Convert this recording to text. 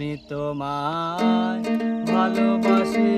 আমি তোমায় ভালোবাসি।